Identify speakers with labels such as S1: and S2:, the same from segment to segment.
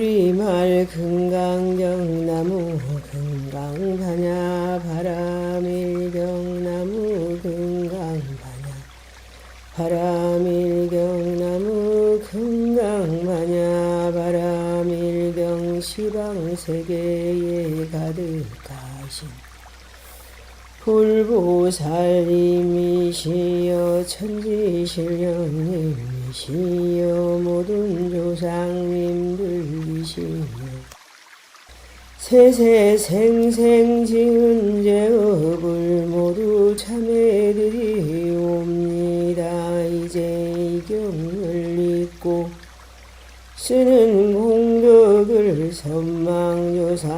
S1: 우리말 금강경나무 금강바냐 바람일경나무 금강바냐 바람일경나무 금강바냐 바람일경 시방세계에 가득하신 불보살님이시여 천지신령님이 시여 모든 조상님들이시여 세세 생생 지은 죄업을 모두 참해드리옵니다. 이제 이 경을 읽고 쓰는 공덕을 선망조상과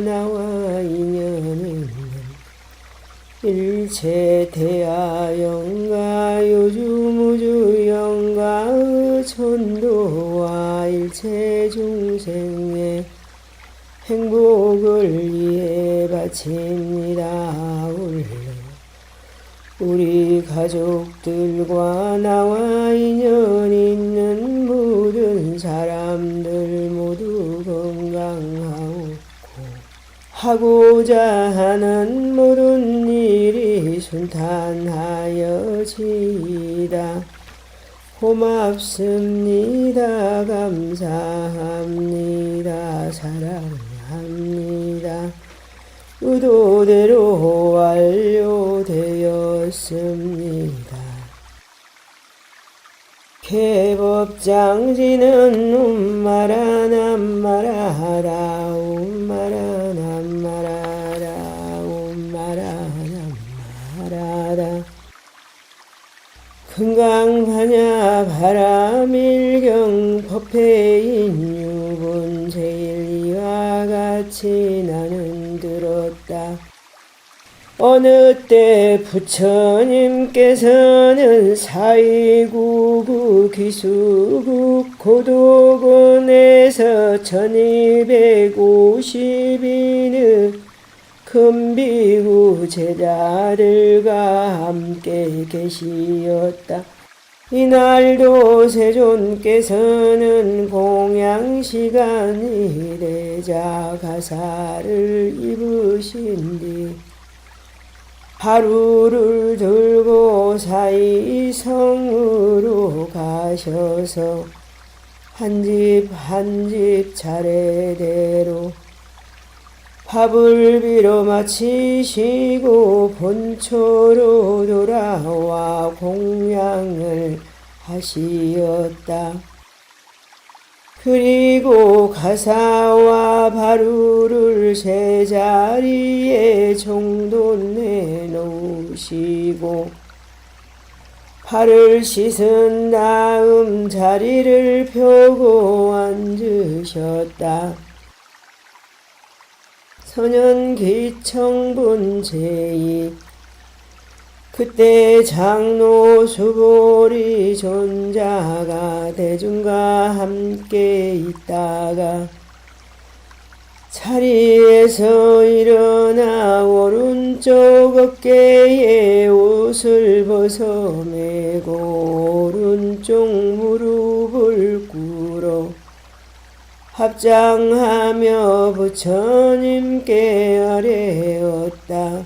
S1: 나와 인연있는 일체 대하영가 요주 일체 중생의 행복을 위해 바칩니다. 우리 가족들과 나와 인연 있는 모든 사람들 모두 건강하고 하고자 하는 모든 일이 순탄하여지이다. 고맙습니다. 감사합니다. 사랑합니다. 의도대로 완료되었습니다. 개법장지는 um마라 남마라라 um마라 남마라라 금강바냐 바람일경 법회인 유분 제일 이와 같이 나는 들었다. 어느 때 부처님께서는 사이구구 기수국 고도군에서 1250인의 금비구 제자들과 함께 계시었다. 이날도 세존께서는 공양 시간이 되자 가사를 입으신 뒤 하루를 들고 사이 성으로 가셔서 한 집 한집 차례대로 밥을 빌어 마치시고 본초로 돌아와 공양을 하시었다. 그리고 가사와 바루를 세 자리에 정돈해 놓으시고 발을 씻은 다음 자리를 펴고 앉으셨다. 선현기청분 제2 그때 장로 수보리 존자가 대중과 함께 있다가 자리에서 일어나 오른쪽 어깨에 옷을 벗어 매고 오른쪽 무릎을 꿇어 합장하며 부처님께 아뢰었다.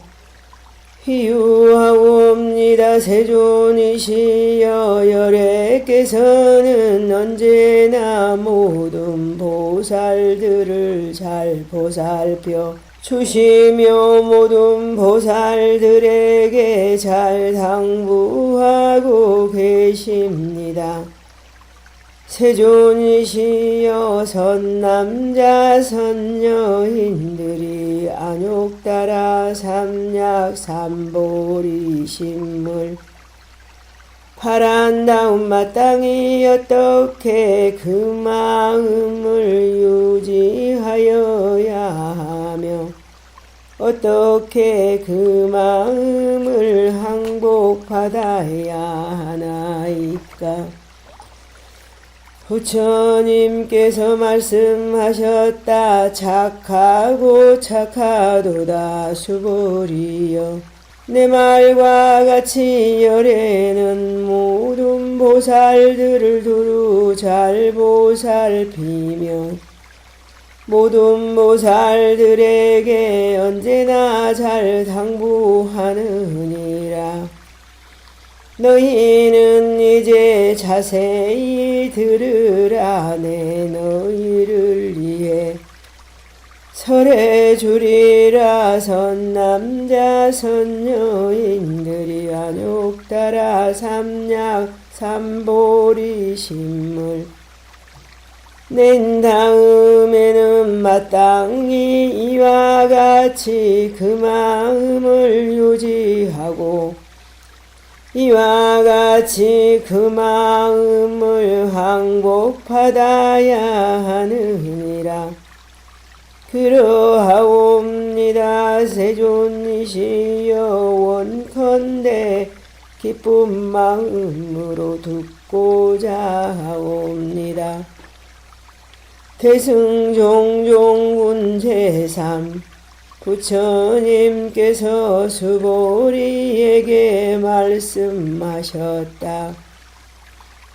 S1: 희유하옵니다. 세존이시여 열애께서는 언제나 모든 보살들을 잘 보살펴 주시며 모든 보살들에게 잘 당부하고 계십니다. 세존이시여 선남자 선여인들이 안욕 따라 삼약 삼보리 신물 파란 다운 마땅히 어떻게 그 마음을 유지하여야 하며 어떻게 그 마음을 항복받아야 하나이까 부처님께서 말씀하셨다 착하고 착하도다 수보리여 내 말과 같이 열에는 모든 보살들을 두루 잘 보살피며 모든 보살들에게 언제나 잘 당부하느니라. 너희는 이제 자세히 들으라. 내 너희를 위해 설해 주리라. 선 남자 선여인들이 안욕 따라 삼약 삼보리 신물 낸 다음에는 마땅히 이와 같이 그 마음을 유지하고 이와 같이 그 마음을 항복받아야 하느니라. 그러하옵니다. 세존이시여 원컨대 기쁜 마음으로 듣고자 하옵니다. 대승 종종 군 제3 부처님께서 수보리에게 말씀하셨다.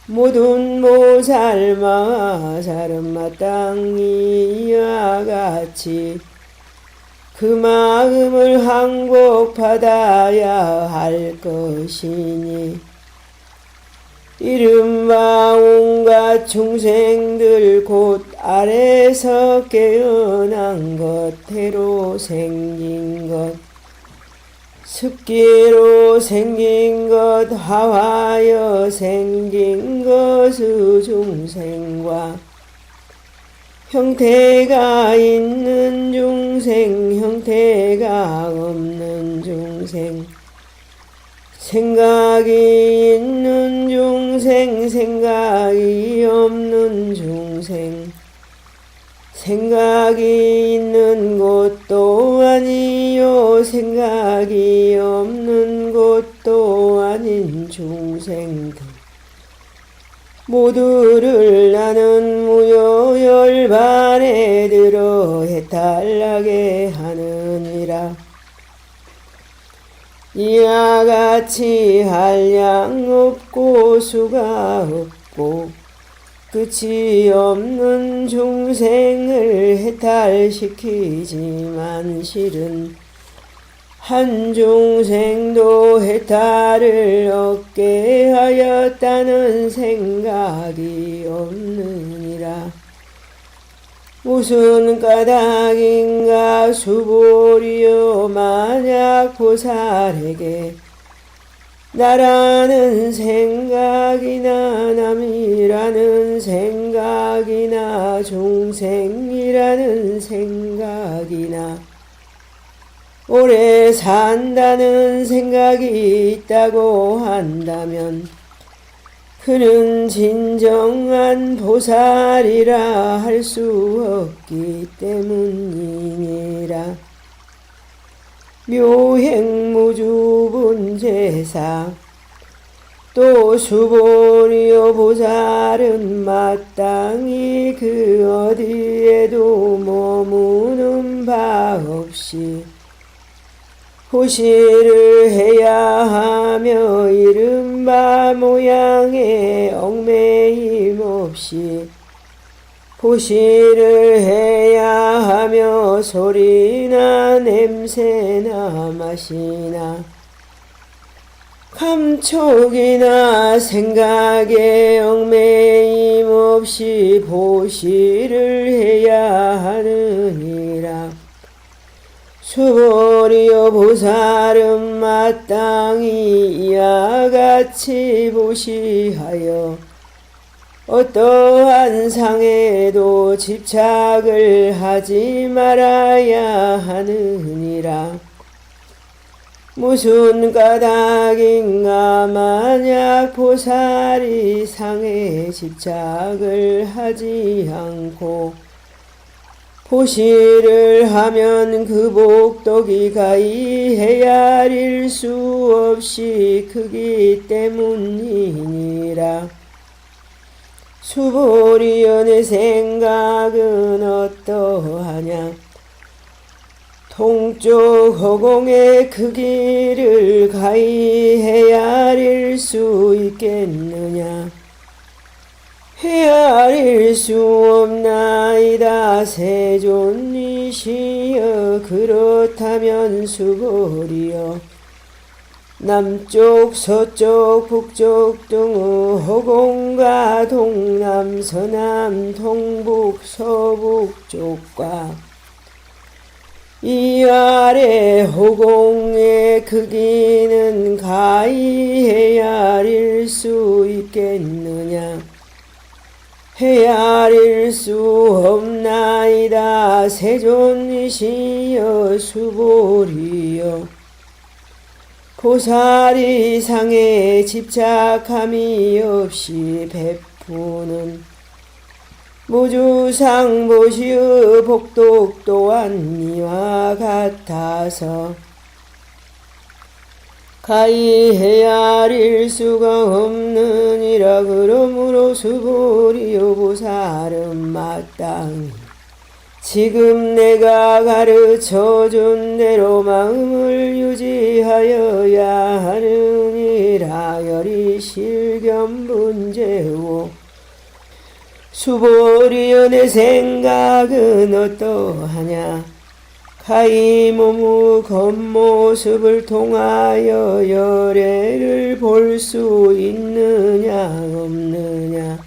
S1: 모든 모살 마살은 마땅히 이와 같이 그 마음을 항복받아야 할 것이니 이른바 온갖 중생들 곧 아래서 깨어난 것, 태로 생긴 것, 습기로 생긴 것, 화화여 생긴 것의 중생과 형태가 있는 중생, 형태가 없는 중생, 생각이 있는 중생, 생각이 없는 중생, 생각이 있는 곳도 아니요, 생각이 없는 곳도 아닌 중생들. 모두를 나는 무효 열반에 들어 해탈하게 하느니라. 이와 같이 한량 없고 수가 없고 끝이 없는 중생을 해탈시키지만 실은 한 중생도 해탈을 얻게 하였다는 생각이 없느니라. 무슨 까닭인가 수보리여 만약 보살에게. 나라는 생각이나 남이라는 생각이나 중생이라는 생각이나. 오래 산다는 생각이 있다고 한다면 그는 진정한 보살이라 할 수 없기 때문이니라. 묘행무주분 제사 또 수보리요 보살은 마땅히 그 어디에도 머무는 바 없이 호시를 해야 하며 이 른바 모양의 얽매임 없이 호시를 해야 하며 소리나 냄새나 맛이나 감촉이나 생각에 얽매임 없이 보시를 해야 하느니 라. 수보리여 보살은 마땅히 이와 같이 보시하여 어떠한 상에도 집착을 하지 말아야 하느니라. 무슨 까닭인가 만약 보살이 상에 집착을 하지 않고 보시를 하면 그 복덕이 가히 헤아릴 수 없이 크기 때문이니라. 수보리연의 생각은 어떠하냐? 동쪽 허공의 크기를 가히 헤아릴 수 있겠느냐 헤아릴 수 없나이다. 세존이시여 그렇다면 수고리여. 남쪽 서쪽 북쪽 등의 허공과 동남 서남 동북 서북 쪽과 이 아래 허공의 크기는 가히 헤아릴 수 있겠느냐 헤아릴 수 없나이다. 세존이시여 수보리여. 보살이 상에 집착함이 없이 베푸는 무주상 보시의 복독 또한 이와 같아서 가히 헤아릴 수가 없느니라 그러므로 수보리요 보살은 마땅히 지금 내가 가르쳐 준 대로 마음을 유지하여야 하느니라. 열이 실견 문제오. 수보리여 내 생각은 어떠하냐 가히 몸의 겉모습을 통하여 열애를 볼 수 있느냐 없느냐.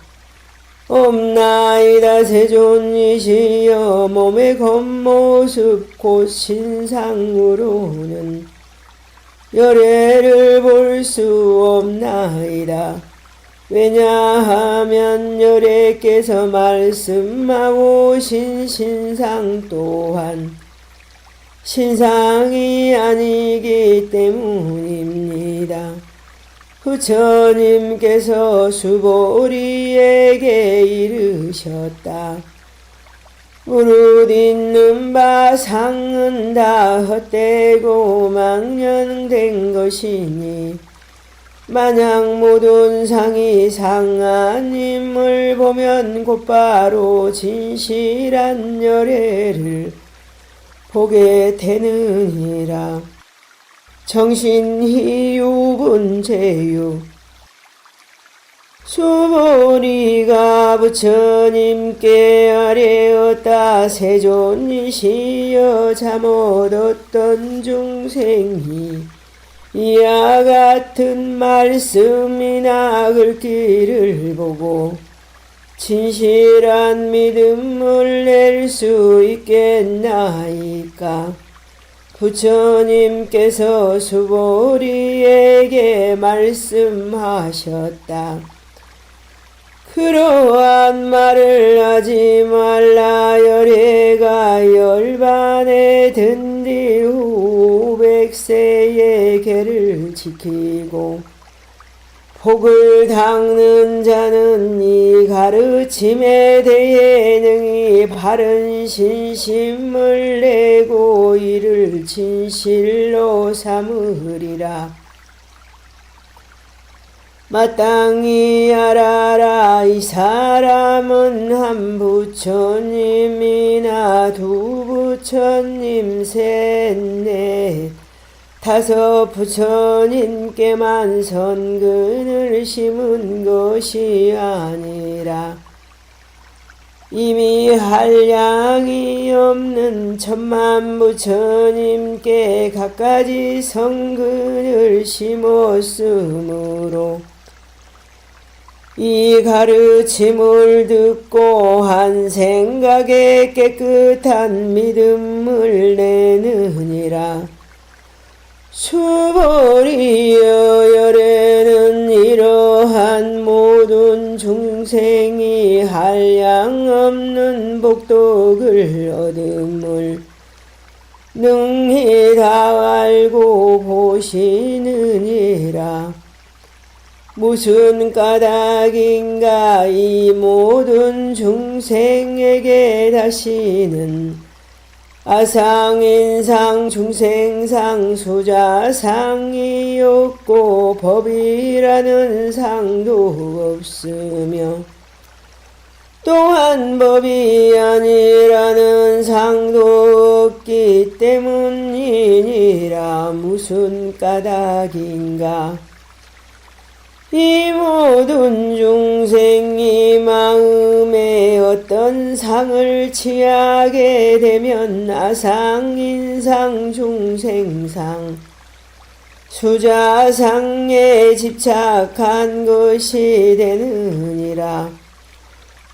S1: 없나이다 세존이시여. 몸의 겉모습 곧 신상으로는 열애를 볼 수 없나이다. 왜냐하면 열애께서 말씀하오신 신상 또한 신상이 아니기 때문입니다. 부처님께서 수보리에게 이르셨다. 무릇 있는 바 상은 다 헛되고 망령된 것이니 만약 모든 상이 상하님을 보면 곧바로 진실한 열애를 보게 되느니라. 정신희유분 제유 수보리가 부처님께 아뢰었다 세존이시여 잠못 얻던 중생이 이와 같은 말씀이나 글귀를 보고 진실한 믿음을 낼 수 있겠나이까? 부처님께서 수보리에게 말씀하셨다. 그러한 말을 하지 말라 열애가 열반에 든 뒤 후 백세의 계를 지키고 복을 닦는 자는 이 가르침에 대해 능히 바른 신심을 내고 이를 진실로 삼으리라. 마땅히 알아라 이 사람은 한 부처님이나 두 부처님 셋넷 다섯 부처님께만 선근을 심은 것이 아니라 이미 한량이 없는 천만 부처님께 갖가지 성근을 심었으므로 이 가르침을 듣고 한 생각에 깨끗한 믿음을 내느니라. 수보리여 열에는 이러한 모든 중생이 한량 없는 복덕을 얻음을 능히 다 알고 보시느니라. 무슨 까닭인가 이 모든 중생에게 다시는 아상인상 중생상 수자상이 없고 법이라는 상도 없으며 또한 법이 아니라는 상도 없기 때문이니라 무슨 까닭인가 이 모든 중생이 마음에 어떤 상을 취하게 되면 아상인상 중생상 수자상에 집착한 것이 되느니라.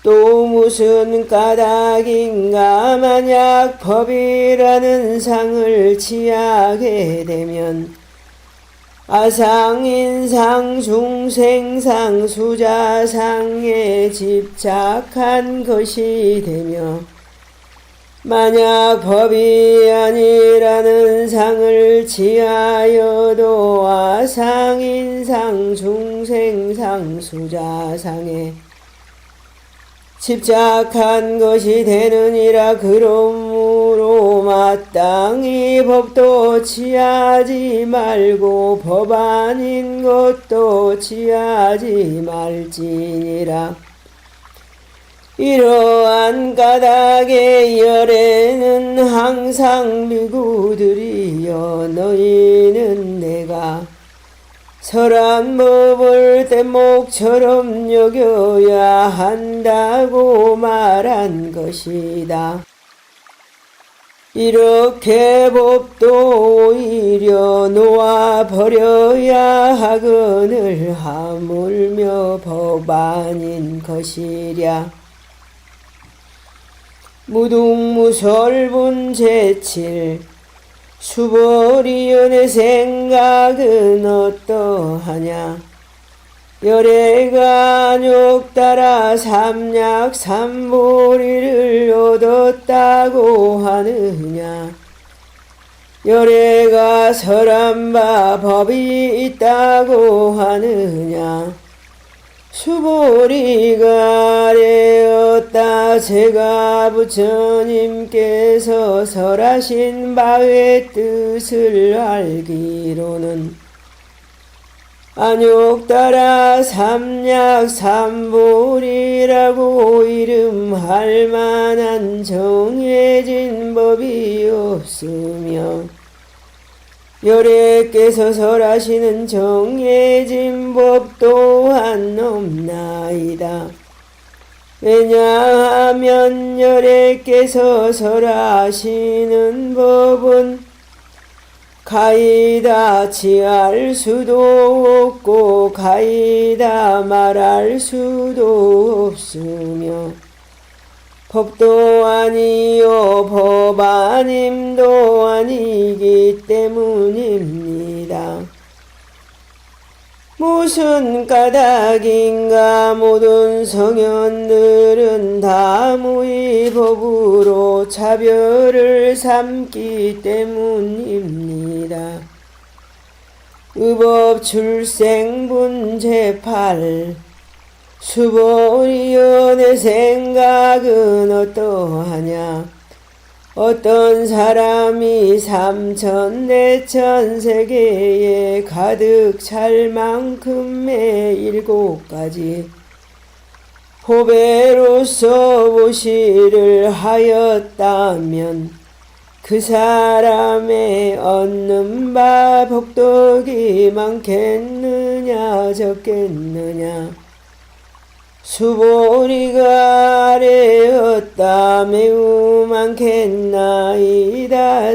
S1: 또 무슨 까닭인가 만약 법이라는 상을 취하게 되면 아상인상 중생상 수자상에 집착한 것이 되며 만약 법이 아니라는 상을 지하여도 아상인상 중생상 수자상에 집착한 것이 되느니라 그러므로 마땅히 법도 취하지 말고 법 아닌 것도 취하지 말지니라. 이러한 까닭의 열에는 항상 미구들이여 너희는 내가 설한 법을 대목처럼 여겨야 한다고 말한 것이다. 이렇게 법도 오히려 놓아버려야 하거늘 하물며 법 아닌 것이랴. 무둥무설분 제칠 수보리연의 생각은 어떠하냐? 열애가 욕따라 삼약 삼보리를 얻었다고 하느냐? 열애가 설한 바 법이 있다고 하느냐 수보리가 아래었다. 제가 부처님께서 설하신 바의 뜻을 알기로는 안욕 따라 삼약 삼보리라고 이름할 만한 정해진 법이 없으며 열애께서 설하시는 정해진 법 또한 없나이다. 왜냐하면 열애께서 설하시는 법은 가이다 지할 수도 없고 가이다 말할 수도 없으며 법도 아니요 법 아님도 아니기 때문입니다. 무슨 까닭인가 모든 성현들은 다 무의 법으로 차별을 삼기 때문입니다. 의법 출생분 제팔 수보리연의 생각은 어떠하냐? 어떤 사람이 삼천 네천 세계에 가득 찰 만큼의 일곱 가지 보배로서 보시를 하였다면 그 사람의 얻는 바 복덕이 많겠느냐 적겠느냐 수보리가 아래었다 매우 많겠나이다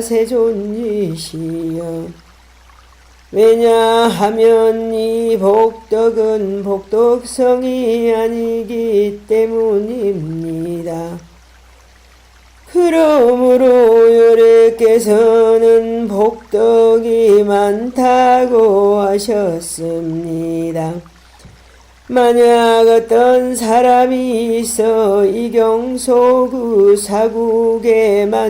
S1: 세존이시여 왜냐하면 이 복덕은 복덕성이 아니기 때문입니다. 그러므로 요래께서는 복덕이 많다고 하셨습니다. 만약 어떤 사람이 있어 이경소그 사국에만이라도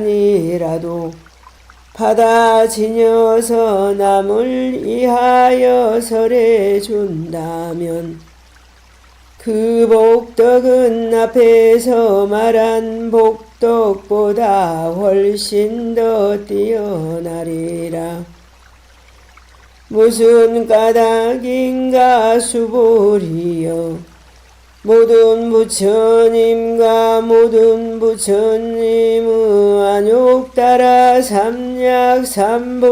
S1: 받아 지녀서 남을 이하여 설해 준다면 그 복덕은 앞에서 말한 복덕보다 훨씬 더 뛰어나리라. 무슨 까닭인가 수보리여 모든 부처님과 모든 부처님의 안욕 따라 삼약 삼보리법이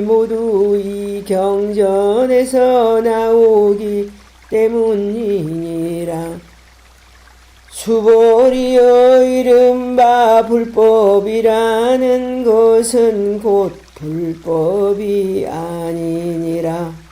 S1: 모두 이 경전에서 나오기 때문이니라. 수보리여 이른바 불법이라는 것은 곧 불법이 아니니라.